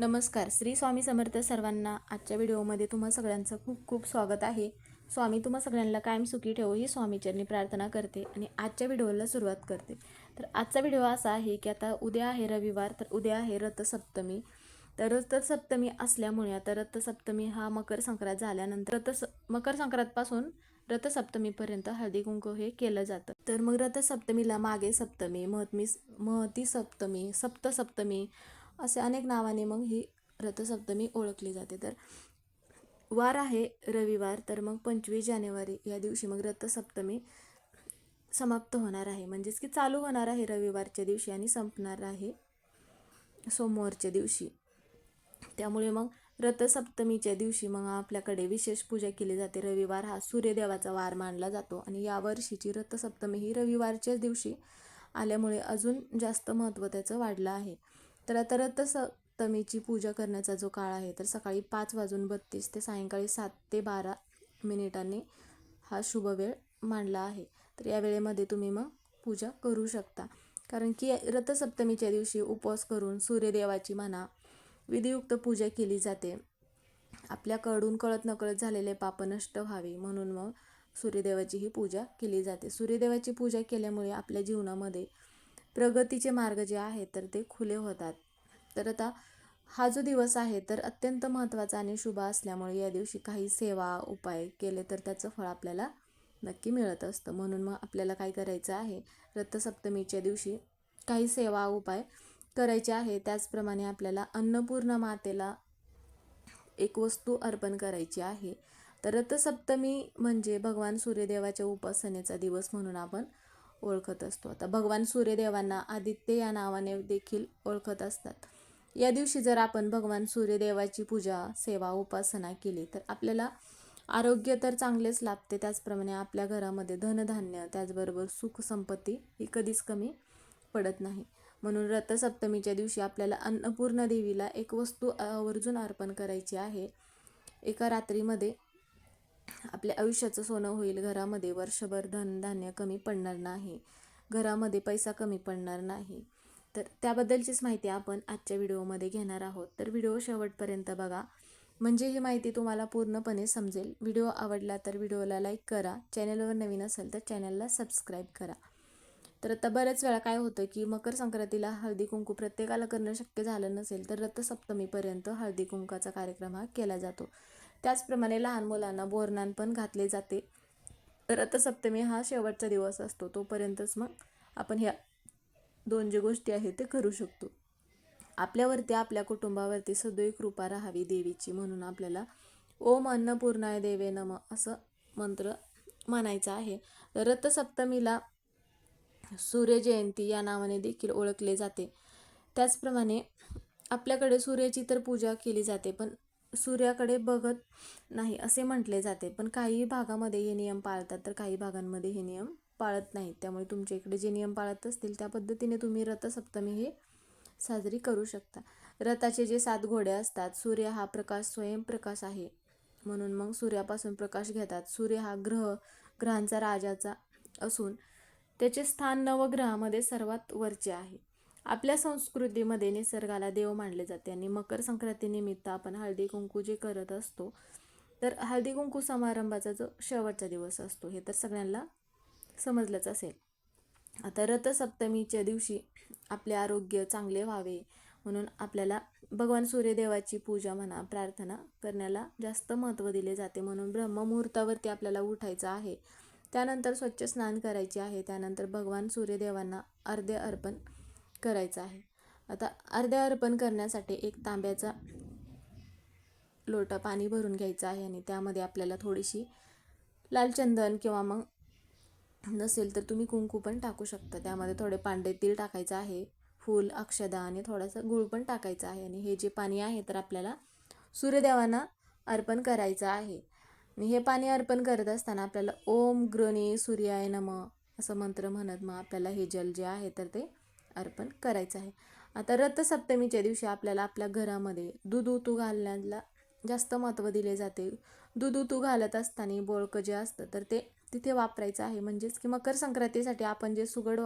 नमस्कार. श्री स्वामी समर्थ सर्वांना आजच्या व्हिडिओमध्ये तुम्हा सगळ्यांचं खूप खूप स्वागत आहे. स्वामी तुम्हा सगळ्यांना कायम सुखी ठेवो ही स्वामीचरणी प्रार्थना करते आणि आजच्या व्हिडिओला सुरुवात करते. तर आजचा व्हिडिओ असा आहे की आता उद्या आहे रविवार तर उद्या आहे रथसप्तमी. तर रथसप्तमी असल्यामुळे आता रथसप्तमी हा मकर संक्रांत झाल्यानंतर रथ मकर संक्रांतपासून रथसप्तमीपर्यंत हळदी कुंकू हे केलं जातं. तर मग रथसप्तमीला मागे सप्तमी महत्मी महती सप्तमी सप्तसप्तमी असे अनेक नावाने मग ही रथसप्तमी ओळखली जाते. तर वार आहे रविवार तर मग पंचवीस जानेवारी या दिवशी मग रथसप्तमी समाप्त होणार आहे. म्हणजेच की चालू होणार आहे रविवारच्या दिवशी आणि संपणार आहे सोमवारच्या दिवशी. त्यामुळे मग रथसप्तमीच्या दिवशी मग आपल्याकडे विशेष पूजा केली जाते. रविवार हा सूर्यदेवाचा वार मानला जातो आणि यावर्षीची रथसप्तमी ही रविवारच्याच दिवशी आल्यामुळे अजून जास्त महत्त्व त्याचं वाढलं आहे. तर आता रथसप्तमीची पूजा करण्याचा जो काळ आहे तर सकाळी पाच वाजून बत्तीस ते सायंकाळी सात ते बारा मिनिटांनी हा शुभ वेळ मांडला आहे. तर या वेळेमध्ये तुम्ही मग पूजा करू शकता. कारण की रथसप्तमीच्या दिवशी उपवास करून सूर्यदेवाची म्हणा विधियुक्त पूजा केली जाते. आपल्याकडून कळत नकळत झालेले पाप नष्ट व्हावे म्हणून मग सूर्यदेवाची ही पूजा केली जाते. सूर्यदेवाची पूजा केल्यामुळे आपल्या जीवनामध्ये प्रगतीचे मार्ग जे आहेत तर ते खुले होतात. तर आता हा जो दिवस आहे तर अत्यंत महत्त्वाचा आणि शुभ असल्यामुळे या दिवशी काही सेवा उपाय केले तर त्याचं फळ आपल्याला नक्की मिळत असतं. म्हणून मग आपल्याला काय करायचं आहे रथसप्तमीच्या दिवशी काही सेवा उपाय करायचे आहे. त्याचप्रमाणे आपल्याला अन्नपूर्ण मातेला एक वस्तू अर्पण करायची आहे. तर रथसप्तमी म्हणजे भगवान सूर्यदेवाच्या उपासनेचा दिवस म्हणून आपण ओळखत असतो. आता भगवान सूर्यदेवांना आदित्य या नावाने देखील ओळखत असतात. या दिवशी जर आपण भगवान सूर्यदेवाची पूजा सेवा उपासना केली तर आपल्याला आरोग्य तर चांगलेच लाभते. त्याचप्रमाणे आपल्या घरामध्ये धनधान्य त्याचबरोबर सुख संपत्ती ही कधीच कमी पडत नाही. म्हणून रथसप्तमीच्या दिवशी आपल्याला अन्नपूर्ण देवीला एक वस्तू आवर्जून अर्पण करायची आहे. एका रात्रीमध्ये आपल्या आयुष्याचं सोनं होईल. घरामध्ये वर्षभर धनधान्य कमी पडणार नाही. घरामध्ये पैसा कमी पडणार नाही. तर त्याबद्दलचीच माहिती आपण आजच्या व्हिडिओमध्ये घेणार आहोत. तर व्हिडिओ शेवटपर्यंत बघा. म्हणजे ही माहिती तुम्हाला पूर्णपणे समजेल. व्हिडिओ आवडला तर व्हिडिओला लाईक करा. चॅनलवर नवीन असेल तर चॅनलला सबस्क्राईब करा. तर आता बऱ्याच वेळा काय होतं की मकर संक्रांतीला हळदी कुंकू प्रत्येकाला करणं शक्य झालं नसेल तर रथसप्तमीपर्यंत हळदी कुंकाचा कार्यक्रम हा केला जातो. त्याचप्रमाणे लहान मुलांना बोरनान पण घातले जाते. रथसप्तमी हा शेवटचा दिवस असतो तोपर्यंतच मग आपण ह्या दोन जे गोष्टी आहेत ते करू शकतो. आपल्यावरती आपल्या कुटुंबावरती सदैव कृपा राहावी देवीची म्हणून आपल्याला ओम अन्नपूर्णाय देवे नम असं मंत्र म्हणायचं आहे. रथसप्तमीला सूर्यजयंती या नावाने देखील ओळखले जाते. त्याचप्रमाणे आपल्याकडे सूर्याची तर पूजा केली जाते पण सूर्याकडे बघत नाही असे म्हटले जाते. पण काही भागामध्ये हे नियम पाळतात तर काही भागांमध्ये हे नियम पाळत नाहीत. त्यामुळे तुमच्या इकडे जे नियम पाळत असतील त्या पद्धतीने तुम्ही रथसप्तमी हे साजरी करू शकता. रथाचे जे सात घोडे असतात सूर्य हा प्रकाश स्वयंप्रकाश आहे. म्हणून मग सूर्यापासून प्रकाश घेतात. सूर्य हा ग्रह ग्रहांचा राजाचा असून त्याचे स्थान नवग्रहामध्ये सर्वात वरचे आहे. आपल्या संस्कृतीमध्ये निसर्गाला देव मानले जाते आणि मकर संक्रांतीनिमित्त आपण हळदी कुंकू जे करत असतो तर हळदी कुंकू समारंभाचा जो शेवटचा दिवस असतो हे तर सगळ्यांना समजलंच असेल. आता रथसप्तमीच्या दिवशी आपले आरोग्य चांगले व्हावे म्हणून आपल्याला भगवान सूर्यदेवाची पूजा म्हणा प्रार्थना करण्याला जास्त महत्त्व दिले जाते म्हणून ब्रह्ममुहूर्तावरती आपल्याला उठायचं आहे. त्यानंतर स्वच्छ स्नान करायचे आहे. त्यानंतर भगवान सूर्यदेवांना अर्धे अर्पण करायचं आहे. आता अर्धे अर्पण करण्यासाठी एक तांब्याचा लोटा पाणी भरून घ्यायचं आहे आणि त्यामध्ये आपल्याला थोडीशी लाल चंदन किंवा मग नसेल तर तुम्ही कुंकू पण टाकू शकता. त्यामध्ये थोडे पांढरे तीळ टाकायचं आहे फूल अक्षदा आणि थोडासा गुळ पण टाकायचा आहे आणि हे जे पाणी आहे तर आपल्याला सूर्यदेवांना अर्पण करायचं आहे. आणि हे पाणी अर्पण करत असताना आपल्याला ओम ग्रणी सूर्याय नम असं मंत्र म्हणत मग आपल्याला हे जल जे आहे तर ते अर्पण करायचं आहे. आता रथसप्तमीच्या दिवशी आपल्याला आपल्या घरामध्ये दूध उतू घालण्याला जास्त महत्त्व दिले जाते. दूध उतू घालत असताना बोळकं जे असतं तर ते तिथे वापरायचं आहे. म्हणजेच की मकर संक्रांतीसाठी आपण जे सुगड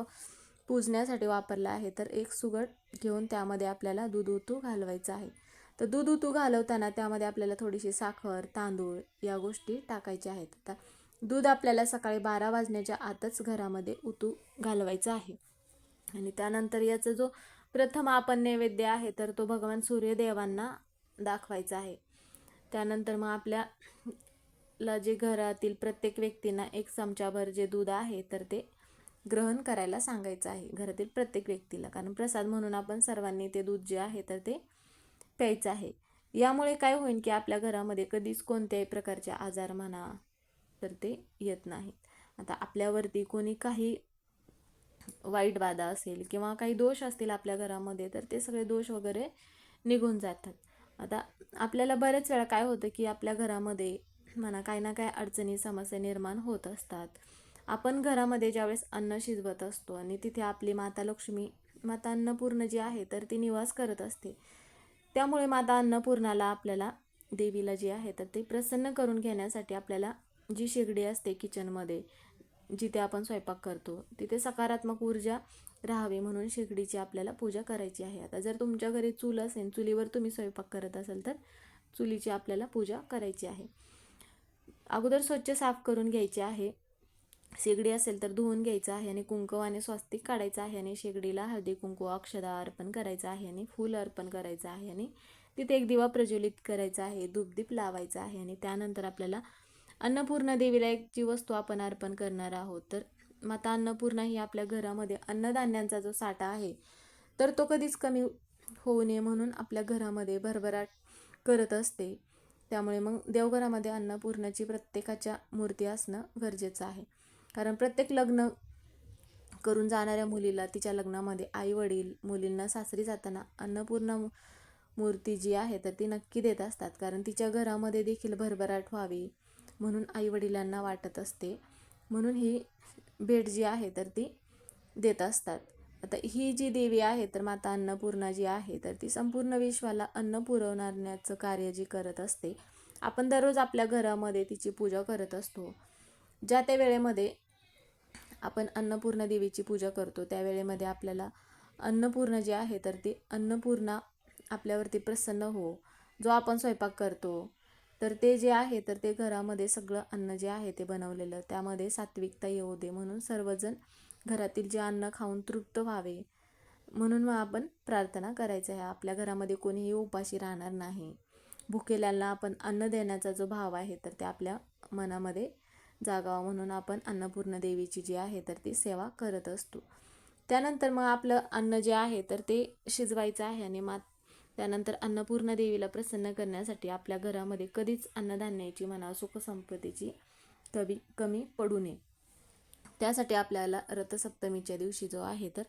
पूजण्यासाठी वापरलं आहे तर एक सुगड घेऊन त्यामध्ये आपल्याला दूध उतू घालवायचं आहे. तर दूध उतू घालवताना त्यामध्ये आपल्याला थोडीशी साखर तांदूळ या गोष्टी टाकायच्या आहेत. आता दूध आपल्याला सकाळी बारा वाजण्याच्या आतच घरामध्ये उतू घालवायचं आहे. आणि त्यानंतर याचा जो प्रथम आपण नैवेद्य आहे तर तो भगवान सूर्यदेवांना दाखवायचा आहे. त्यानंतर मग आपल्याला जे घरातील प्रत्येक व्यक्तींना एक चमचाभर जे दूध आहे तर ते ग्रहण करायला सांगायचं आहे घरातील प्रत्येक व्यक्तीला. कारण प्रसाद म्हणून आपण सर्वांनी ते दूध जे आहे तर ते प्यायचं आहे. यामुळे काय होईल की आपल्या घरामध्ये कधीच कोणत्याही प्रकारचे आजार म्हणा तर ते येत नाहीत. आता आपल्यावरती कोणी काही वाईट बाधा असेल किंवा काही दोष असतील आपल्या घरामध्ये तर ते सगळे दोष वगैरे निघून जातात. आता आपल्याला बरेच वेळा काय होतं की आपल्या घरामध्ये म्हणा काही ना काही अडचणी समस्या निर्माण होत असतात. आपण घरामध्ये ज्यावेळेस अन्न शिजवत असतो आणि तिथे आपली माता लक्ष्मी माता अन्नपूर्ण जी आहे तर ती निवास करत असते. त्यामुळे माता अन्नपूर्णाला आपल्याला देवीला जी आहे तर ते प्रसन्न करून घेण्यासाठी आपल्याला जी शेगडी असते किचनमध्ये जिथे आपण स्वयंपाक करतो तिथे सकारात्मक ऊर्जा राहावी म्हणून शेगडीची आपल्याला पूजा करायची आहे. आता जर तुमच्या घरी चूल असेल चुलीवर तुम्ही स्वयंपाक करत असाल तर चुलीची आपल्याला पूजा करायची आहे. अगोदर स्वच्छ साफ करून घ्यायची आहे. शेगडी असेल तर धुवून घ्यायचं आहे आणि कुंकू आणि स्वस्तिक काढायचं आहे आणि शेगडीला हळदी कुंकू अक्षदा अर्पण करायचं आहे आणि फूल अर्पण करायचं आहे आणि तिथे एक दिवा प्रज्वलित करायचा आहे धूपदीप लावायचा आहे आणि त्यानंतर आपल्याला अन्नपूर्णा देवीला एक जी वस्तू आपण अर्पण करणार आहोत तर माता अन्नपूर्णा ही आपल्या घरामध्ये अन्नधान्यांचा जो साठा आहे तर तो कधीच कमी होऊ नये म्हणून आपल्या घरामध्ये भरभराट करत असते. त्यामुळे मग देवघरामध्ये अन्नपूर्णाची प्रत्येकाच्या मूर्ती असणं गरजेचं आहे. कारण प्रत्येक लग्न करून जाणाऱ्या मुलीला तिच्या लग्नामध्ये आई वडील मुलींना सासरी जाताना अन्नपूर्णा मूर्ती जी आहे तर ती नक्की देत असतात. कारण तिच्या घरामध्ये देखील भरभराट व्हावी. म्हणून आईवडिलांना वाटत असते. म्हणून ही भेट जी आहे तर ती देत असतात. आता ही जी देवी आहे तर माता अन्नपूर्णा जी आहे तर ती संपूर्ण विश्वाला अन्न पुरवण्याचं कार्य जी करत असते आपण दररोज आपल्या घरामध्ये तिची पूजा करत असतो. ज्या त्या वेळेमध्ये आपण अन्नपूर्णा देवीची पूजा करतो त्या वेळेमध्ये आपल्याला अन्नपूर्णा जी आहे तर ती अन्नपूर्णा आपल्यावरती प्रसन्न हो. जो आपण स्वयंपाक करतो तर ते जे आहे तर ते घरामध्ये सगळं अन्न जे आहे ते बनवलेलं. त्यामध्ये सात्विकता येऊ दे म्हणून सर्वजण घरातील जे अन्न खाऊन तृप्त व्हावे म्हणून मग आपण प्रार्थना करायचं आहे. आपल्या घरामध्ये कोणीही उपाशी राहणार नाही. भुकेल्यांना आपण अन्न देण्याचा जो भाव आहे तर ते आपल्या मनामध्ये जागावा म्हणून आपण अन्नपूर्ण देवीची जी आहे तर ती सेवा करत असतो. त्यानंतर मग आपलं अन्न जे आहे तर ते शिजवायचं आहे आणि मात त्यानंतर अन्नपूर्णा देवीला प्रसन्न करण्यासाठी आपल्या घरामध्ये कधीच अन्नधान्याची म्हणा सुखसंपत्तीची कमी कमी पडू नये. त्यासाठी आपल्याला रथसप्तमीच्या दिवशी जो आहे तर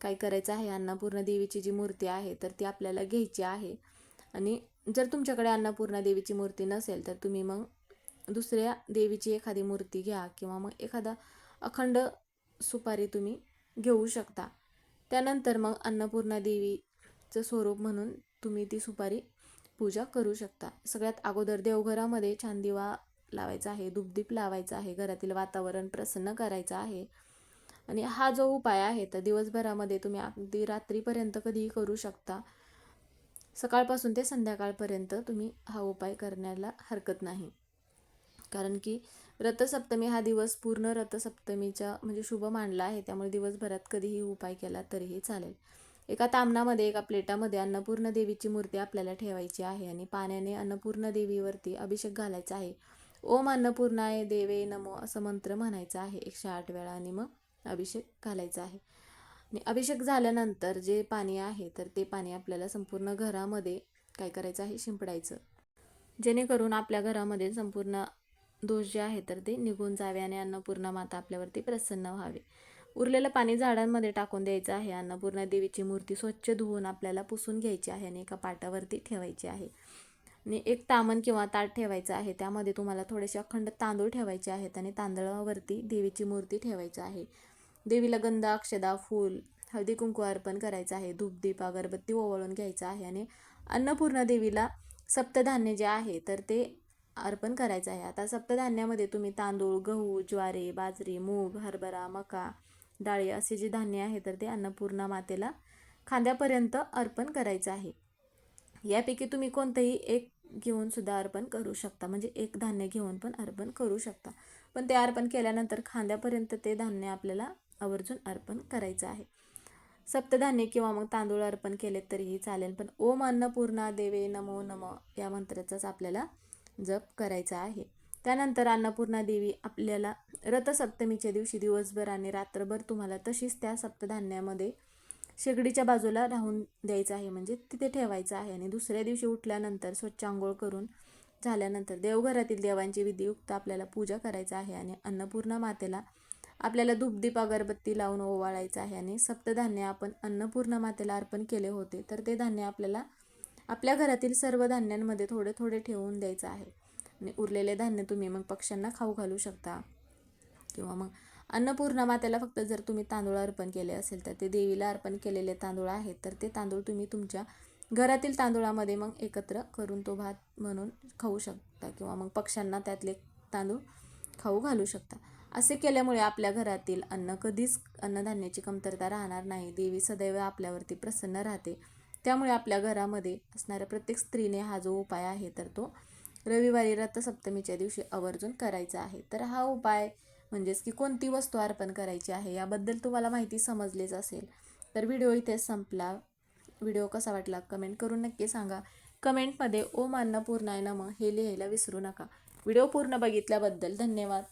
काय करायचं आहे? अन्नपूर्णा देवीची जी मूर्ती आहे तर ती आपल्याला घ्यायची आहे. आणि जर तुमच्याकडे अन्नपूर्णा देवीची मूर्ती नसेल तर तुम्ही मग दुसऱ्या देवीची एखादी मूर्ती घ्या किंवा मग एखादा अखंड सुपारी तुम्ही घेऊ शकता. त्यानंतर मग अन्नपूर्णा देवी चं स्वरूप म्हणून तुम्ही ती सुपारी पूजा करू शकता. सगळ्यात अगोदर देवघरामध्ये छान दिवा लावायचा आहे दुपदीप लावायचा आहे घरातील वातावरण प्रसन्न करायचं आहे. आणि हा जो उपाय आहे तर दिवसभरामध्ये तुम्ही अगदी रात्रीपर्यंत कधीही करू शकता. सकाळपासून ते संध्याकाळपर्यंत तुम्ही हा उपाय करण्याला हरकत नाही. कारण की रथसप्तमी हा दिवस पूर्ण रथसप्तमीच्या म्हणजे शुभ मानला आहे. त्यामुळे दिवसभरात कधीही उपाय केला तरीही चालेल. एका तामणामध्ये एका प्लेटामध्ये अन्नपूर्ण देवीची मूर्ती आपल्याला ठेवायची आहे आणि पाण्याने अन्नपूर्ण देवीवरती अभिषेक घालायचा आहे. ओम अन्नपूर्णाय देवे नमो असं मंत्र म्हणायचं आहे. एकशे आठ वेळा आणि मग अभिषेक घालायचा आहे. आणि अभिषेक झाल्यानंतर जे पाणी आहे तर ते पाणी आपल्याला संपूर्ण घरामध्ये काय करायचं आहे? शिंपडायचं. जेणेकरून आपल्या घरामध्ये संपूर्ण दोष जे आहे तर ते निघून जावे आणि अन्नपूर्णा माता आपल्यावरती प्रसन्न व्हावे. उरलेलं पाणी झाडांमध्ये टाकून द्यायचं आहे. अन्नपूर्णा देवीची मूर्ती स्वच्छ धुवून आपल्याला पुसून घ्यायची आहे आणि एका पाटावरती ठेवायची आहे. आणि एक तामण किंवा ताट ठेवायचं आहे. त्यामध्ये तुम्हाला थोडेसे अखंड तांदूळ ठेवायचे आहेत आणि तांदळावरती देवीची मूर्ती ठेवायची आहे. देवीला गंध अक्षदा फूल हळदी कुंकू अर्पण करायचं आहे. धूपदीप अगरबत्ती ओवळून घ्यायचं आहे आणि अन्नपूर्णा देवीला सप्तधान्य जे आहे तर ते अर्पण करायचं आहे. आता सप्तधान्यामध्ये तुम्ही तांदूळ गहू ज्वारी बाजरी मूग हरभरा मका डाळी असे जे धान्य आहे तर ते अन्नपूर्णा मातेला खांद्यापर्यंत अर्पण करायचं आहे. यापैकी तुम्ही कोणतंही एक घेऊन सुद्धा अर्पण करू शकता. म्हणजे एक धान्य घेऊन पण अर्पण करू शकता. पण ते अर्पण केल्यानंतर खांद्यापर्यंत ते धान्य आपल्याला आवर्जून अर्पण करायचं आहे. सप्तधान्य किंवा मग तांदूळ अर्पण केले तरीही चालेल. पण ओम अन्नपूर्णा देवे नमो नम या मंत्राचाच आपल्याला जप करायचा आहे. त्यानंतर अन्नपूर्णा देवी आपल्याला रथसप्तमीच्या दिवशी दिवसभर आणि रात्रभर तुम्हाला तशीच त्या सप्तधान्यामध्ये शेगडीच्या बाजूला राहून द्यायचं आहे. म्हणजे तिथे ठेवायचं आहे आणि दुसऱ्या दिवशी उठल्यानंतर स्वच्छ आंघोळ करून झाल्यानंतर देवघरातील देवांची विधियुक्त आपल्याला पूजा करायचं आहे आणि अन्नपूर्णा मातेला आपल्याला धूपदीप अगरबत्ती लावून ओवाळायचं आहे आणि सप्तधान्य आपण अन्नपूर्णा मातेला अर्पण केले होते तर ते धान्य आपल्याला आपल्या घरातील सर्व धान्यांमध्ये थोडे थोडे ठेवून द्यायचं आहे. आणि उरलेले धान्य तुम्ही मग पक्ष्यांना खाऊ घालू शकता. किंवा मग अन्नपूर्णा मातेला फक्त जर तुम्ही तांदूळ अर्पण केले असेल तर ते देवीला अर्पण केलेले तांदूळ आहेत तर ते तांदूळ तुम्ही तुमच्या घरातील तांदूळामध्ये मग एकत्र करून तो भात म्हणून खाऊ शकता. किंवा मग पक्ष्यांना त्यातले तांदूळ खाऊ घालू शकता. असे केल्यामुळे आपल्या घरातील अन्न कधीच अन्नधान्याची कमतरता राहणार नाही. देवी सदैव आपल्यावरती प्रसन्न राहते. त्यामुळे आपल्या घरामध्ये असणाऱ्या प्रत्येक स्त्रीने हा जो उपाय आहे तर तो रविवारी रथसप्तमीच्या दिवशी आवर्जून करायचा आहे. तर हा उपाय म्हणजेच की कोणती वस्तू अर्पण करायची आहे याबद्दल तुम्हाला माहिती समजलीच असेल. तर व्हिडिओ इथेच संपला. व्हिडिओ कसा वाटला कमेंट करून नक्की सांगा. कमेंटमध्ये ओम अन्नपूर्णाय नम हे लिहायला विसरू नका. व्हिडिओ पूर्ण बघितल्याबद्दल धन्यवाद.